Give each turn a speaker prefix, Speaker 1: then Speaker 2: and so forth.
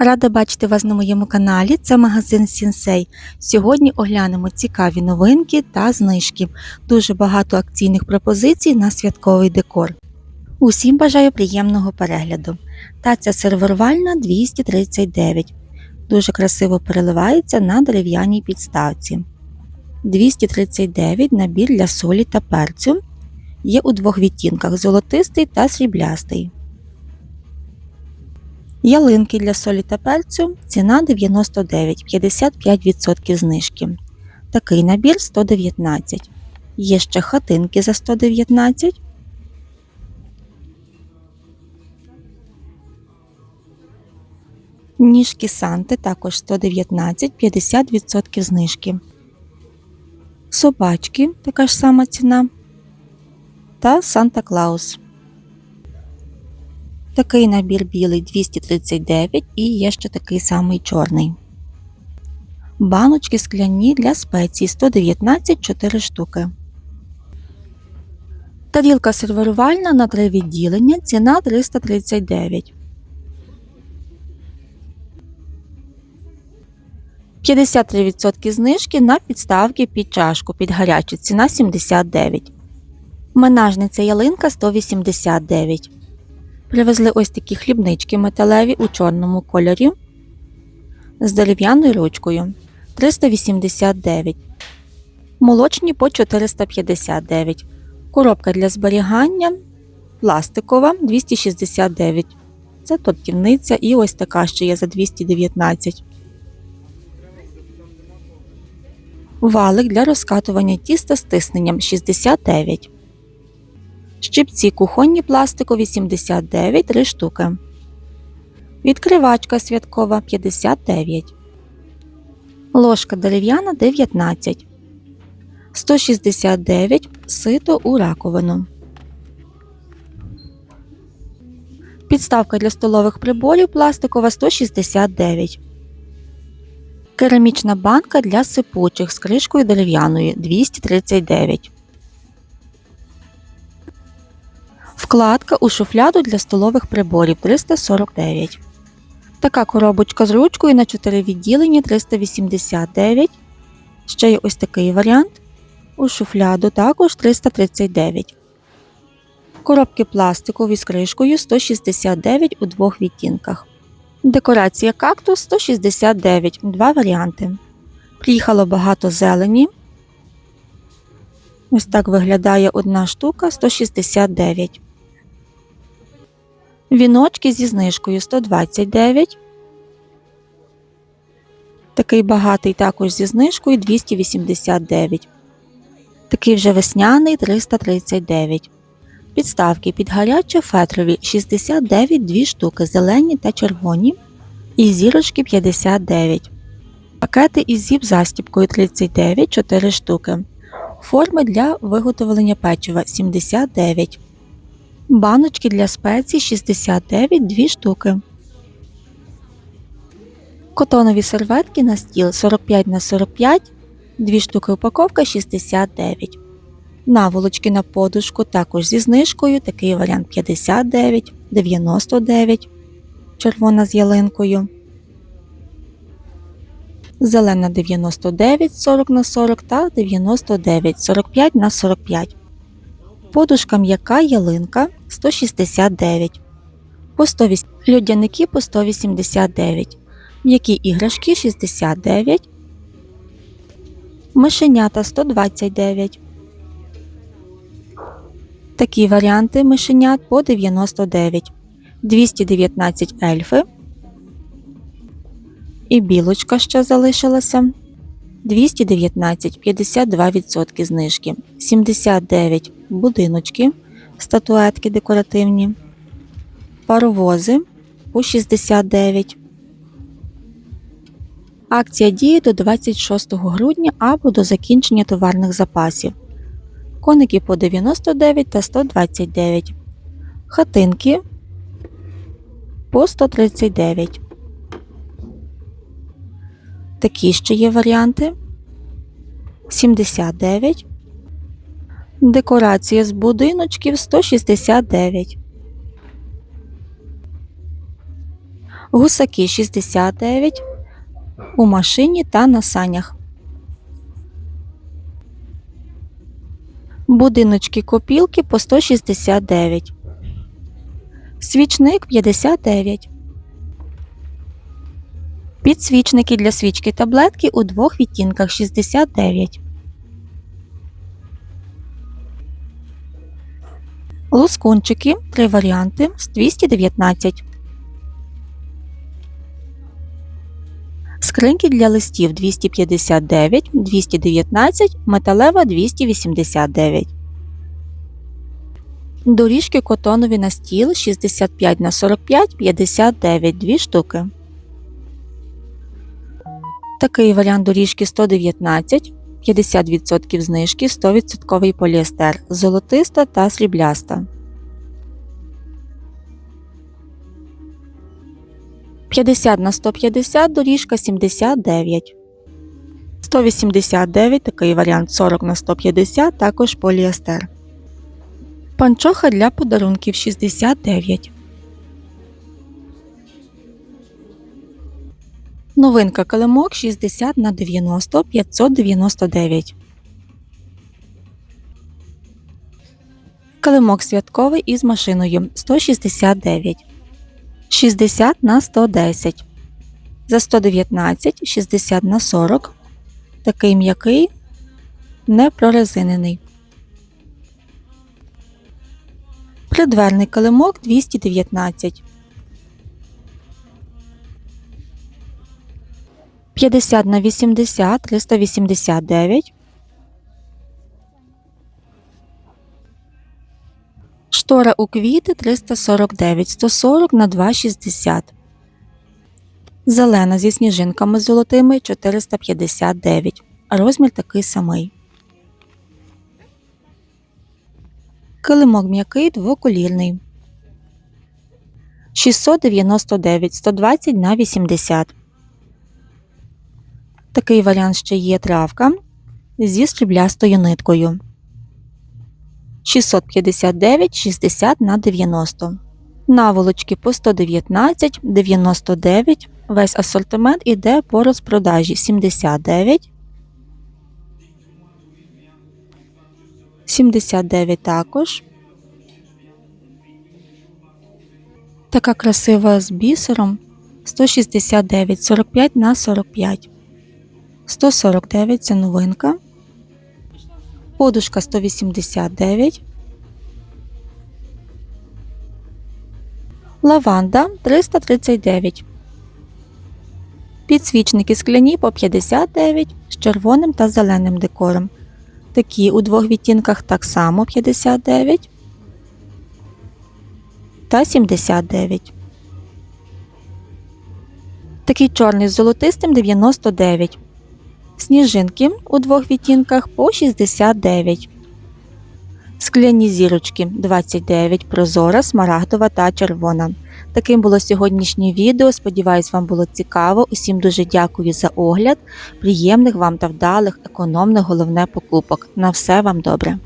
Speaker 1: Рада бачити вас на моєму каналі. Це магазин Сінсей. Сьогодні оглянемо цікаві новинки та знижки. Дуже багато акційних пропозицій на святковий декор. Усім бажаю приємного перегляду. Таця серверувальна 239. Дуже красиво переливається на дерев'яній підставці. 239 набір для солі та перцю. Є у двох відтінках золотистий та сріблястий. Ялинки для солі та перцю ціна 99, 55% знижки. Такий набір 119. Є ще хатинки за 119. Ніжки Санти також 119, 50% знижки. Собачки така ж сама ціна. Та Санта Клаус. Такий набір білий 239 і є ще такий самий чорний. Баночки скляні для спецій 119 4 штуки. Тарілка сервірувальна на 3 відділення. Ціна 339. 53% знижки на підставки під чашку під гарячу. Ціна 79. Менажниця ялинка 189. Привезли ось такі хлібнички металеві у чорному кольорі з дерев'яною ручкою 389. Молочні по 459. Коробка для зберігання пластикова 269. Це тортівниця і ось така ще є за 219. Валик для розкатування тіста з тисненням 69. Щипці кухонні пластикові 79 3 штуки. Відкривачка святкова 59. Ложка дерев'яна 19. 169 сито у раковину. Підставка для столових приборів пластикова 169. Керамічна банка для сипучих з кришкою дерев'яною 239. Вкладка у шуфляду для столових приборів 349. Така коробочка з ручкою на 4 відділення 389. Ще є ось такий варіант. У шуфляду також 339. Коробки пластикові з кришкою 169 у двох відтінках. Декорація кактус 169. Два варіанти. Приїхало багато зелені. Ось так виглядає одна штука 169. Віночки зі знижкою 129. Такий багатий також зі знижкою 289. Такий вже весняний 339. Підставки під гаряче фетрові 69 2 штуки зелені та червоні. І зірочки 59. Пакети із зіп застіпкою 39 4 штуки. Форми для виготовлення печива 79. Баночки для спецій 69 2 штуки. Котонові серветки на стіл 45 на 45 2 штуки упаковка 69. Наволочки на подушку також зі знижкою. Такий варіант 59, 99. Червона з ялинкою. Зелена 99 40 на 40 та 99 45 на 45. Подушка м'яка ялинка 169. По 108. Льодяники по 189. М'які іграшки 69. Мишенята 129. Такі варіанти мишенят по 99. 219 ельфи. І білочка ще залишилася. 219 52% знижки. 79 будиночки, статуетки декоративні, паровози по 69. Акція діє до 26 грудня або до закінчення товарних запасів. Коники по 99 та 129. Хатинки по 139. Такі ще є варіанти. 79. Декорація з будиночків 169. Гусаки 69 у машині та на санях. Будиночки копілки по 169. Свічник 59. Підсвічники для свічки таблетки у двох відтінках 69. Лускунчики три варіанти з 219. Скриньки для листів 259, 219, металева 289. Доріжки котонові на стіл 65 на 45 59 2 штуки. Такий варіант доріжки 119, 50% знижки, 100% поліестер, золотиста та срібляста. 50 на 150 доріжка 79. 189 такий варіант 40 на 150 також поліестер. Панчоха для подарунків 69. Новинка килимок 60 на 90 599. Килимок святковий із машиною 169. 60 на 110. За 119 60 на 40. Такий м'який, не прорезинений. Придверний килимок 219. 50 на 80 389. Штора у квіти 349 140 на 260. Зелена зі сніжинками золотими 459. Розмір такий самий. Килимок м'який двоколірний. 699 120 на 80. Такий варіант ще є травка зі сріблястою ниткою. 659 60 на 90. Наволочки по 119, 99. Весь асортимент іде по розпродажі 79. 79 також. Така красива з бісером 169 45 на 45. 149 це новинка. Подушка 189. Лаванда 339. Підсвічники скляні по 59 з червоним та зеленим декором. Такі у двох відтінках так само 59 та 79. Такий чорний з золотистим 99. Сніжинки у двох відтінках по 69. Скляні зірочки 29, прозора, смарагдова та червона. Таким було сьогоднішнє відео. Сподіваюсь, вам було цікаво. Усім дуже дякую за огляд. Приємних вам та вдалих, економних, головне покупок. На все вам добре!